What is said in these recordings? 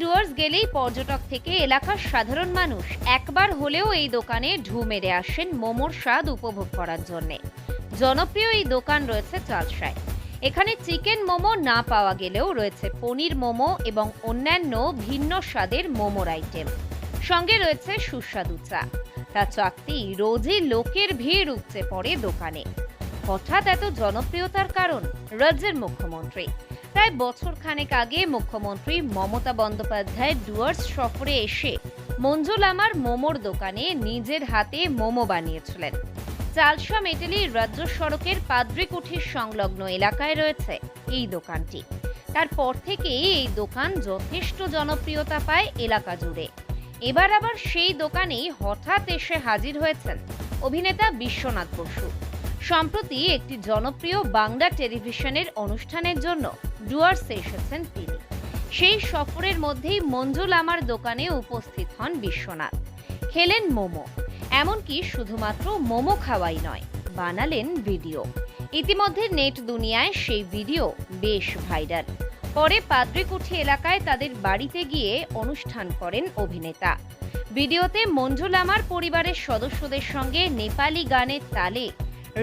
ডুয়ার্স গেলেই পর্যটক থেকে এলাকার সাধারণ মানুষ একবার হলেও এই দোকানে ঢু মেরে আসেন মোমোর স্বাদ উপভোগ করার জন্য। জনপ্রিয় এই দোকান রয়েছে চালসায় এখানে চিকেন মোমো না পাওয়া গেলেও রয়েছে পনির মোমো এবং অন্যান্য ভিন্ন স্বাদের মোমোর আইটেম। সঙ্গে রয়েছে সুস্বাদু চা। তা চাকতি রোজই লোকের ভিড় উপচে পড়ে দোকানে। হঠাৎ এত জনপ্রিয়তার কারণ রাজ্যের মুখ্যমন্ত্রী। প্রায় বছর খানেক আগে মুখ্যমন্ত্রী মমতা বন্দ্যোপাধ্যায় ডুয়ার্স সফরে এসে মঞ্জুল আমার মোমোর দোকানে নিজের হাতে মোমো বানিয়েছিলেন। চালসা মেটেলি রাজ্য সড়কের পাদ্রিকুঠির সংলগ্ন এলাকায় রয়েছে এই দোকানটি। তারপর থেকে এই দোকান যথেষ্ট জনপ্রিয়তা পায় এলাকা জুড়ে। এবার আবার সেই দোকানেই হঠাৎ এসে হাজির হয়েছেন অভিনেতা বিশ্বনাথ বসু। সম্প্রতি একটি জনপ্রিয় বাংলা টেলিভিশনের অনুষ্ঠানের জন্য ডুয়ার্সে এসেছেন তিনি। সেই সফরের মধ্যেই মঞ্জুল আমার দোকানে উপস্থিত হন বিশ্বনাথ। খেলেন মোমো। এমনকি শুধুমাত্র মোমো খাওয়াই নয়, বানালেন ভিডিও। ইতিমধ্যে নেট দুনিয়ায় সেই ভিডিও বেশ ভাইরাল। পরে পাদ্রিকুঠি এলাকায় তাদের বাড়িতে গিয়ে অনুষ্ঠান করেন অভিনেতা। ভিডিওতে মঞ্জুল আমার পরিবারের সদস্যদের সঙ্গে নেপালি গানের তালে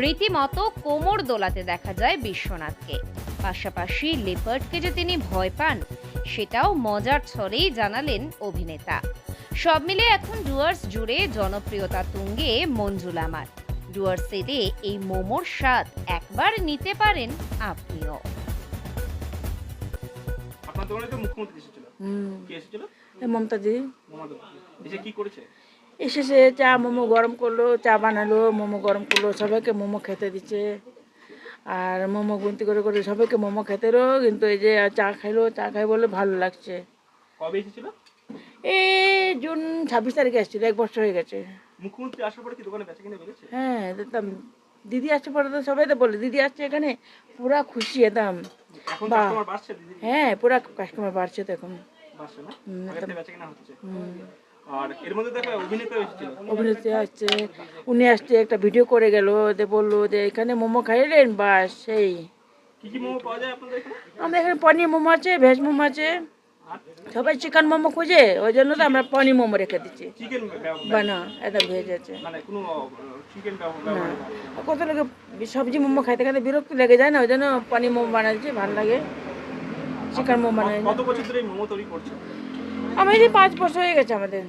রীতিমতো কোমর দোলাতে দেখা যায় বিশ্বনাথকে। পাশাপাশি লেপার্ডকে যে তিনি ভয় পান সেটাও মজার ছলেই জানালেন অভিনেতা। সব মিলে এখন ডুয়ার্স জুড়ে জনপ্রিয়তা তুঙ্গে মঞ্জুল আমার। ডুয়ার্স এলে এই মোমোর স্বাদ একবার নিতে পারেন আপনিও। আপনার দোকানে তো মুখ্যমন্ত্রী এসেছিল। কে এসেছিল? মমতা দি এসে কি করেছে? এসেছে চা মোমো গরম করল চা বানালো মোমো গরম করল সবাইকে মোমো খেতে দিচ্ছে। আর মোমো গুনতি করে করে সবাইকে মোমো খেতে রো কিন্তু এই যে চা খাইলো চা খাই বলে ভালো লাগছে। কবে এসেছিল? এই জুন ছাব্বিশ তারিখে এসেছিল এক বছর হয়ে গেছে। মুখ্যমন্ত্রী আসার পরে কি দোকানে বেচা কিনে বেড়েছে? হ্যাঁ দেখতাম দিদি আসছে পরে তো সবাই তো বলে দিদি আসছে এখানে পুরা খুশি একদম। হ্যাঁ পুরা কাস্টমার বাড়ছে তো এখন। হুম, আর এর মধ্যে দেখো অভিনেতা এসেছিল। আসছে উনি আসছে একটা ভিডিও করে গেল যে বলল যে এখানে মোমো খাইলেন বাস সেই। কি কি মোমো পাওয়া যায় আপনাদের এখানে? আমাদের এখানে পনির মোমো আছে ভেজ মোমো আছে। সবাই চিকেন মোমো খুঁজে ওই জন্য তো আমরা পনির মোমো রেখে দিচ্ছি। বানা এটা ভেজ আছে। মানে কত লোকে সবজি মোমো খাইতে খাইতে বিরক্ত লেগে যায় না ওই জন্য পনির মোমো বানাচ্ছি ভালো লাগে। চিকেন মোমো বানাই কত বছর ধরে মোমো তৈরি করছে আমি এই যে পাঁচ বছর হয়ে গেছে আমাদের।